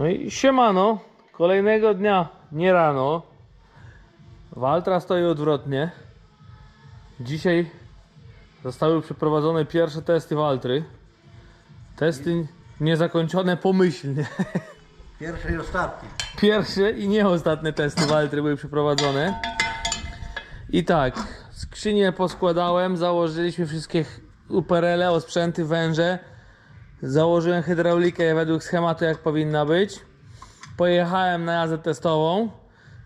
No i siemano, kolejnego dnia, nie rano. Waltra stoi odwrotnie. Dzisiaj zostały przeprowadzone pierwsze testy Waltry. Testy niezakończone pomyślnie. Pierwszy i ostatni. Pierwsze i nie ostatnie testy Waltry były przeprowadzone. I tak, skrzynię poskładałem, założyliśmy wszystkie uperele, osprzęty, węże. Założyłem hydraulikę według schematu jak powinna być. Pojechałem na jazdę testową.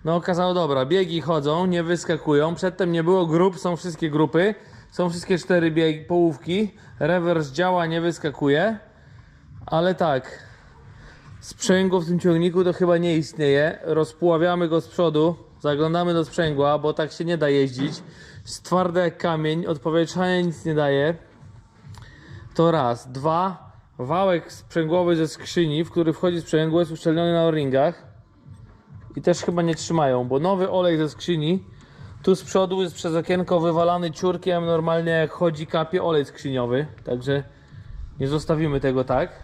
No okazało dobra, biegi chodzą, nie wyskakują. Przedtem nie było grup, są wszystkie grupy. Są wszystkie cztery biegi, połówki. Rewers działa, nie wyskakuje. Ale tak, sprzęgło w tym ciągniku to chyba nie istnieje. Rozpuławiamy go z przodu, zaglądamy do sprzęgła, bo tak się nie da jeździć. Jest twarde jak kamień, odpowietrzanie nic nie daje. To raz. Dwa. Wałek sprzęgłowy ze skrzyni, w który wchodzi sprzęgło, jest uszczelniony na o-ringach. I też chyba nie trzymają, bo nowy olej ze skrzyni tu z przodu jest przez okienko wywalany ciurkiem, normalnie jak chodzi kapie olej skrzyniowy. Także nie zostawimy tego tak.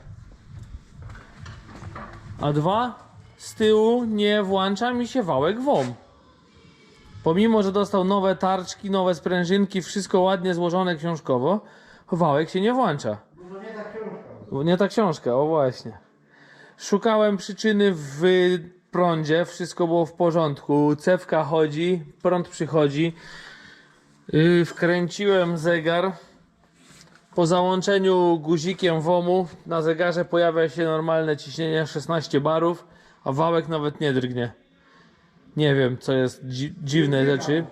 A dwa, z tyłu nie włącza mi się wałek WOM. Pomimo, że dostał nowe tarczki, nowe sprężynki, wszystko ładnie złożone książkowo, wałek się nie włącza. No nie ta książka. Bo Nie ta książka, o właśnie. Szukałem przyczyny w prądzie, wszystko było w porządku. Cewka chodzi, prąd przychodzi. Yy, wkręciłem zegar. Po załączeniu guzikiem WOMu na zegarze pojawia się normalne ciśnienie 16 barów, a wałek nawet nie drgnie. Nie wiem, co jest dzi dziwne rzeczy.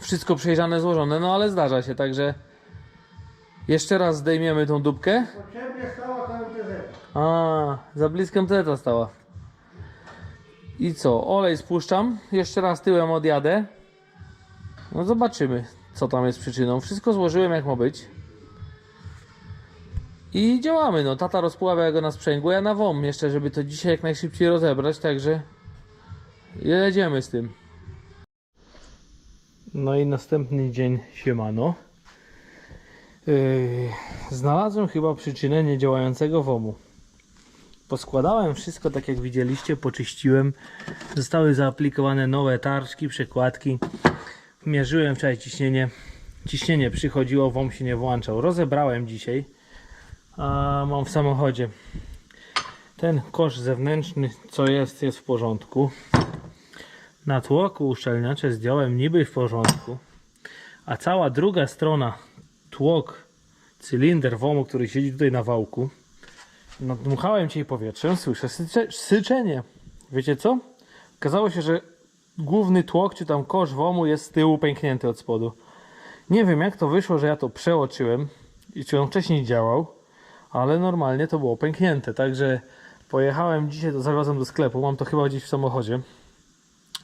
Wszystko przejrzane, złożone, no ale zdarza się, także jeszcze raz zdejmiemy tą dupkę. Potrzebnie stała ta MTZ. A, za blisko MTZ stała. I co? Olej spuszczam. Jeszcze raz tyłem odjadę. No zobaczymy, co tam jest przyczyną. Wszystko złożyłem jak ma być. I działamy. No, tata rozpławia go na sprzęgło, ja na WOM jeszcze, żeby to dzisiaj jak najszybciej rozebrać, także jedziemy z tym. No i następny dzień siemano. Yy, znalazłem chyba przyczynę niedziałającego WOMu. Poskładałem wszystko tak jak widzieliście, poczyściłem. Zostały zaaplikowane nowe tarczki, przekładki. Mierzyłem wczoraj ciśnienie. Ciśnienie przychodziło, WOM się nie włączał. Rozebrałem dzisiaj. A mam w samochodzie. Ten kosz zewnętrzny, co jest, jest w porządku. Na tłoku uszczelniacze zdjąłem niby w porządku. A cała druga strona tłok, cylinder WOMu, który siedzi tutaj na wałku. Nadmuchałem dzisiaj powietrzem, słyszę sycze, syczenie. Wiecie co? Okazało się, że główny tłok, czy tam kosz WOMu jest z tyłu pęknięty od spodu. Nie wiem jak to wyszło, że ja to przeoczyłem i czy on wcześniej działał, ale normalnie to było pęknięte. Także pojechałem dzisiaj, to zawiozłem do sklepu, mam to chyba gdzieś w samochodzie.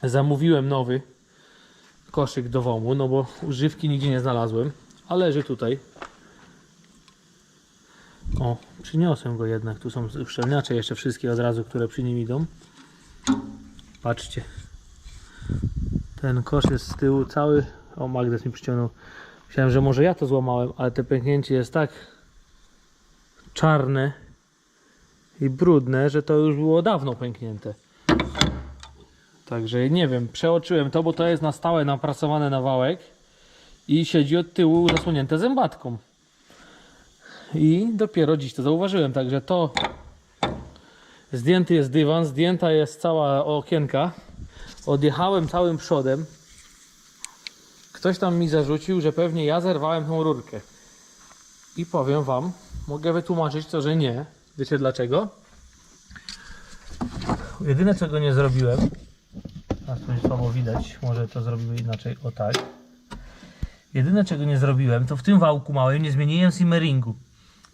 Zamówiłem nowy koszyk do WOMu, no bo używki nigdzie nie znalazłem, a leży tutaj. O, przyniosłem go jednak. Tu są uszczelniacze jeszcze wszystkie od razu, które przy nim idą. Patrzcie. Ten kosz jest z tyłu cały. O, magnes mi przyciągnął. Myślałem, że może ja to złamałem, ale te pęknięcie jest tak czarne i brudne, że to już było dawno pęknięte. Także nie wiem, przeoczyłem to, bo to jest na stałe napracowane na wałek i siedzi od tyłu zasłonięte zębatką. I dopiero dziś to zauważyłem, także to zdjęty jest dywan, zdjęta jest cała okienka. Odjechałem całym przodem. Ktoś tam mi zarzucił, że pewnie ja zerwałem tą rurkę. I powiem wam, mogę wytłumaczyć to, że nie. Wiecie dlaczego? Jedyne czego nie zrobiłem, a tu słabo widać, może to zrobimy inaczej, o tak. Jedyne czego nie zrobiłem, to w tym wałku małym nie zmieniłem simmeringu.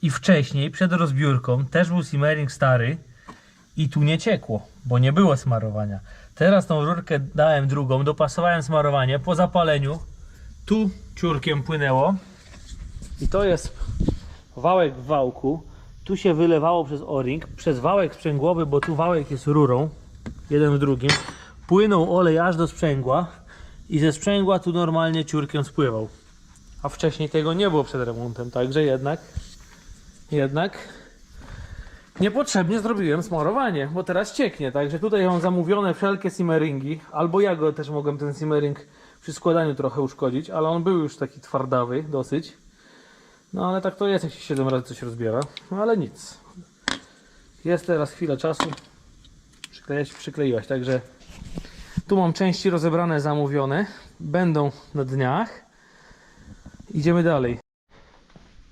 I wcześniej, przed rozbiórką, też był simmering stary i tu nie ciekło, bo nie było smarowania. Teraz tą rurkę dałem drugą, dopasowałem smarowanie po zapaleniu. Tu ciurkiem płynęło i to jest wałek w wałku. Tu się wylewało przez o-ring, przez wałek sprzęgłowy, bo tu wałek jest rurą, jeden w drugim. Płynął olej aż do sprzęgła i ze sprzęgła tu normalnie ciurkiem spływał. A wcześniej tego nie było przed remontem, także jednak jednak Niepotrzebnie zrobiłem smarowanie, bo teraz cieknie, także tutaj mam zamówione wszelkie simmeringi, albo ja go też mogłem ten simmering przy składaniu trochę uszkodzić, ale on był już taki twardawy dosyć. No ale tak to jest, jak się 7 razy coś rozbiera, no ale nic. Jest teraz chwila czasu, przyklejać, przykleiłaś, także tu mam części rozebrane, zamówione, będą na dniach. Idziemy dalej.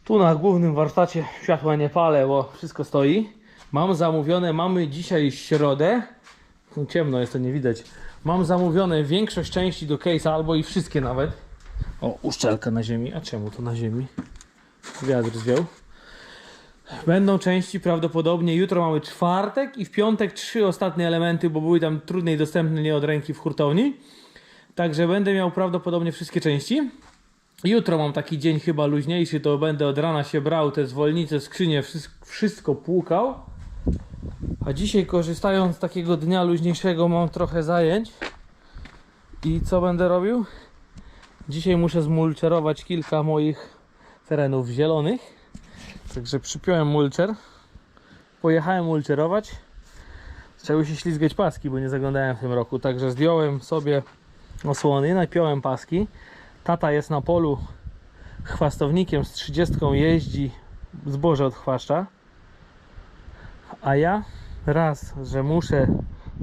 Tu na głównym warsztacie światła nie palę, bo wszystko stoi. Mam zamówione, mamy dzisiaj środę. Ciemno jest, to nie widać. Mam zamówione większość części do case'a, albo i wszystkie nawet. O, uszczelka na ziemi. A czemu to na ziemi? Wiatr zwiał. Będą części prawdopodobnie. Jutro mamy czwartek i w piątek trzy ostatnie elementy, bo były tam trudniej dostępne nie od ręki w hurtowni. Także będę miał prawdopodobnie wszystkie części. Jutro mam taki dzień chyba luźniejszy, to będę od rana się brał, te zwolnice, skrzynie, wszystko, płukał. A dzisiaj korzystając z takiego dnia luźniejszego mam trochę zajęć. I co będę robił? Dzisiaj muszę zmulczerować kilka moich terenów zielonych. Także przypiąłem mulcher. Pojechałem mulcherować. Zaczęły się ślizgać paski, bo nie zaglądałem w tym roku. Także zdjąłem sobie osłony, napiąłem paski. Tata jest na polu chwastownikiem z 30 jeździ zboże od chwaszcza. A ja raz, że muszę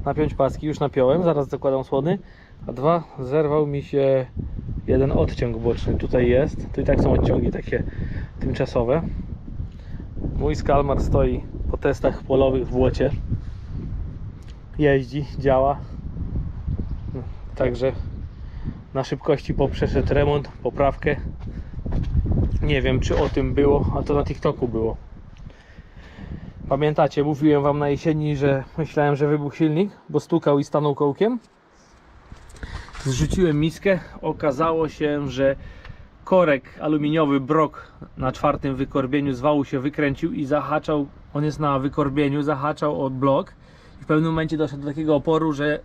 napiąć paski, już napiąłem, zaraz zakładam słony. A dwa, zerwał mi się jeden odciąg boczny. Tutaj jest. Tu i tak są odciągi takie tymczasowe. Mój Skalmar stoi po testach polowych w błocie. Jeździ, działa. Także na szybkości poprzeszedł remont, poprawkę. Nie wiem czy o tym było, a to na TikToku było. Pamiętacie, mówiłem wam na jesieni, że myślałem, że wybuchł silnik, bo stukał i stanął kołkiem. Zrzuciłem miskę, okazało się, że korek aluminiowy brok na czwartym wykorbieniu z wału się wykręcił i zahaczał, on jest na wykorbieniu, zahaczał od blok i w pewnym momencie doszedł do takiego oporu, że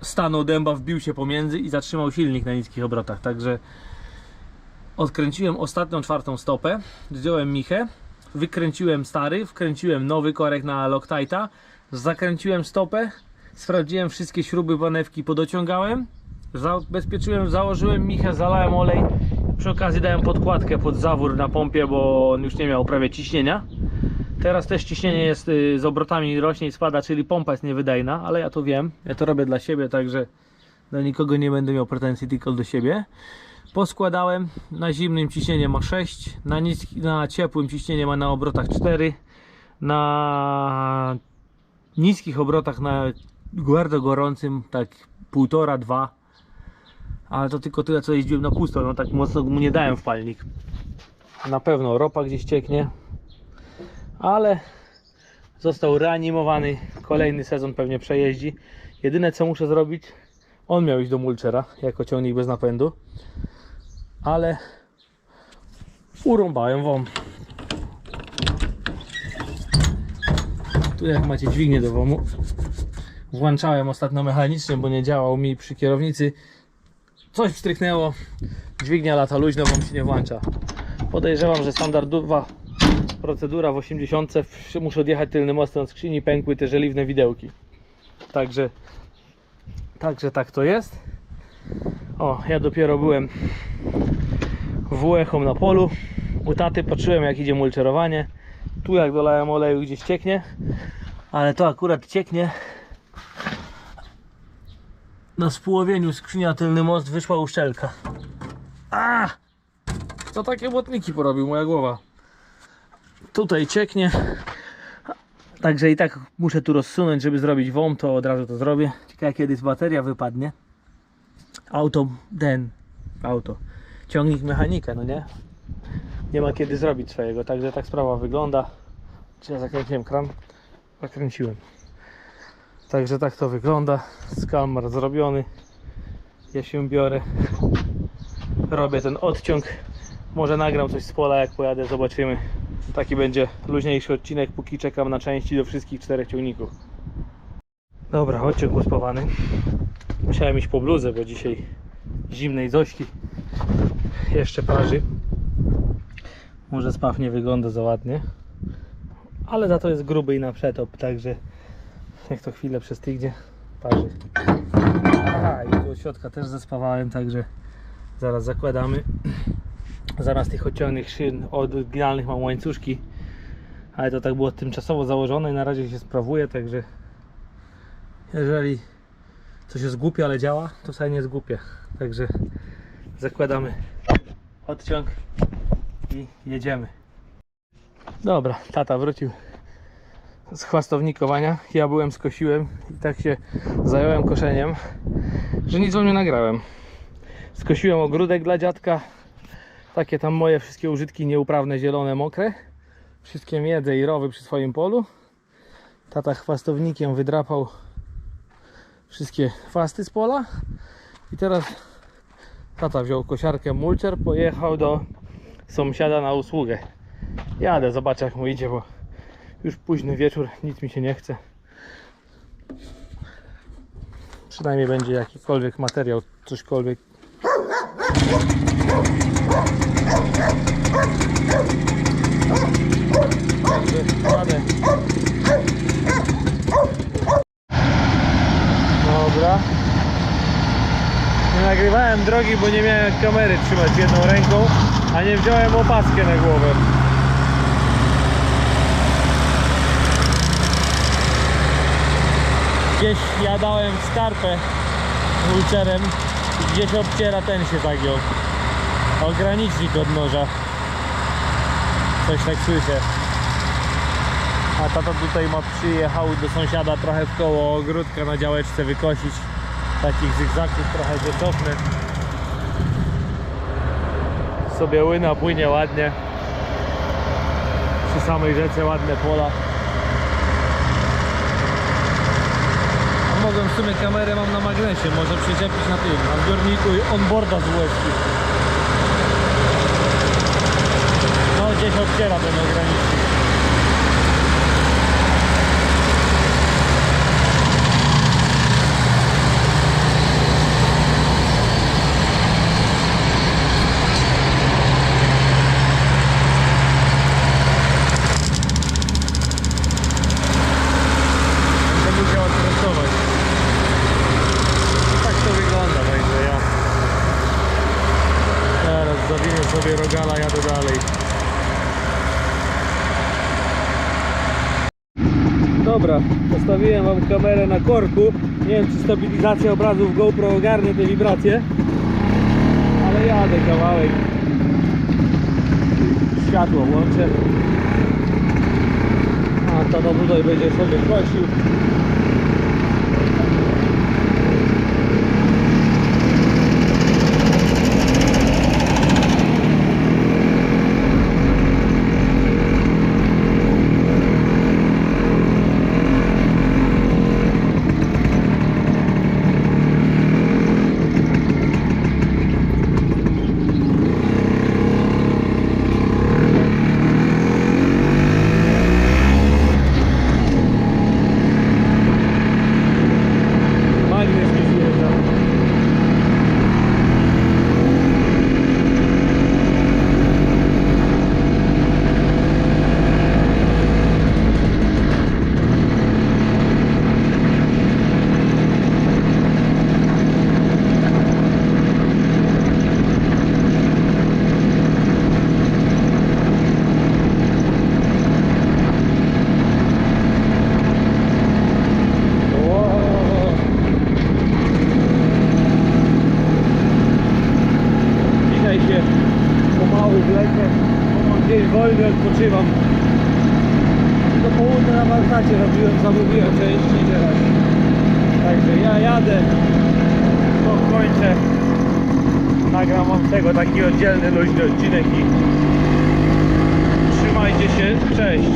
stanął dęba, wbił się pomiędzy i zatrzymał silnik na niskich obrotach. Także odkręciłem ostatnią czwartą stopę, zdjąłem michę, wykręciłem stary, wkręciłem nowy korek na Loctite'a, zakręciłem stopę, sprawdziłem wszystkie śruby, panewki, podociągałem, zabezpieczyłem, założyłem michę, zalałem olej, przy okazji dałem podkładkę pod zawór na pompie, bo on już nie miał prawie ciśnienia. Teraz też ciśnienie jest y, z obrotami rośnie i spada, czyli pompa jest niewydajna, ale ja to wiem. Ja to robię dla siebie, także do nikogo nie będę miał pretensji, tylko do siebie. Poskładałem, na zimnym ciśnienie ma 6, na, niski, na ciepłym ciśnienie ma na obrotach 4, na niskich obrotach na bardzo gorącym tak 1,5-2 ale to tylko tyle co jeździłem na pusto, no tak mocno mu nie dałem w palnik. Na pewno ropa gdzieś cieknie, ale został reanimowany. Kolejny sezon pewnie przejeździ. Jedyne co muszę zrobić, on miał iść do mulchera jako ciągnik bez napędu, ale urąbałem wam. Tu jak macie dźwignię do WOMu, włączałem ostatnio mechanicznie, bo nie działał mi przy kierownicy. Coś wstryknęło, dźwignia lata luźno, wam się nie włącza. Podejrzewam, że standardowa procedura w 80 w- muszę odjechać tylnym mostem od skrzyni, pękły te żeliwne widełki. Także, także tak to jest. O, ja dopiero byłem WF na polu. U taty patrzyłem jak idzie mulczerowanie. Tu jak dolałem oleju gdzieś cieknie, ale to akurat cieknie. Na spółowieniu skrzynia tylny most wyszła uszczelka. A! Kto takie błotniki porobił? Moja głowa tutaj cieknie. Także i tak muszę tu rozsunąć, żeby zrobić WOM, to od razu to zrobię. Ciekawe kiedy bateria wypadnie. Auto, ten, auto, ciągnik mechanika, no nie? Nie ma kiedy zrobić swojego, także tak sprawa wygląda. Czy ja zakręciłem kran? Zakręciłem. Także tak to wygląda. Skalmar zrobiony. Ja się biorę. Robię ten odciąg. Może nagram coś z pola jak pojadę, zobaczymy. Taki będzie luźniejszy odcinek, póki czekam na części do wszystkich czterech ciągników. Dobra, odciąg uspawany. Musiałem iść po bluzę, bo dzisiaj zimnej Zośki jeszcze parzy. Może spaw nie wygląda za ładnie. ale za to jest gruby i na przetop, także jak to chwilę przestygnie, parzy. Aha, i tu od środka też zespawałem, także zaraz zakładamy. Zamiast tych odciągnych szyn od oryginalnych mam łańcuszki, ale to tak było tymczasowo założone i na razie się sprawuje, także jeżeli coś jest głupie, ale działa, to wcale nie jest głupie. Także zakładamy odciąg i jedziemy. Dobra, tata wrócił z chwastownikowania. Ja byłem, skosiłem i tak się zająłem koszeniem, że nic wam nie nagrałem. Skosiłem ogródek dla dziadka. Takie tam moje wszystkie użytki nieuprawne, zielone, mokre. Wszystkie miedze i rowy przy swoim polu. Tata chwastownikiem wydrapał wszystkie chwasty z pola. I teraz tata wziął kosiarkę mulcher, pojechał do sąsiada na usługę. Jadę, zobaczę jak mu idzie, bo już późny wieczór, nic mi się nie chce. Przynajmniej będzie jakikolwiek materiał, cośkolwiek. Dobra. Nie nagrywałem drogi, bo nie miałem kamery trzymać jedną ręką, a nie wziąłem opaskę na głowę. Gdzieś jadałem w skarpę mulczerem i gdzieś obciera ten się zagiął. Ogranicznik od noża. Coś tak słyszę. A tata tutaj ma przyjechał do sąsiada trochę w koło ogródka na działeczce wykosić. Takich zygzaków trochę się cofnę. Sobie łyna płynie ładnie. Przy samej rzece ładne pola. Mogłem w sumie kamerę mam na magnesie, może przyczepić na tym, na zbiorniku i onboarda z łezki. No gdzieś odciera ten ogranicznik. Będę musiał odpracować. Tak to wygląda, także ja teraz zawinę sobie rogala, jadę dalej. Dobra, postawiłem wam kamerę na korku. Nie wiem czy stabilizacja obrazu w GoPro ogarnie te wibracje. Ale jadę kawałek. Światło włączę. A tata tutaj będzie sobie kosił. Magnes mi zjeżdża. Wow. Dzisiaj się pomału wlekę, bo mam wolny, odpoczywam. Do południa na warsztacie robiłem, zamówiłem części teraz. Także ja jadę, to kończę. Nagram wam tego taki oddzielny, luźny odcinek i trzymajcie się, cześć.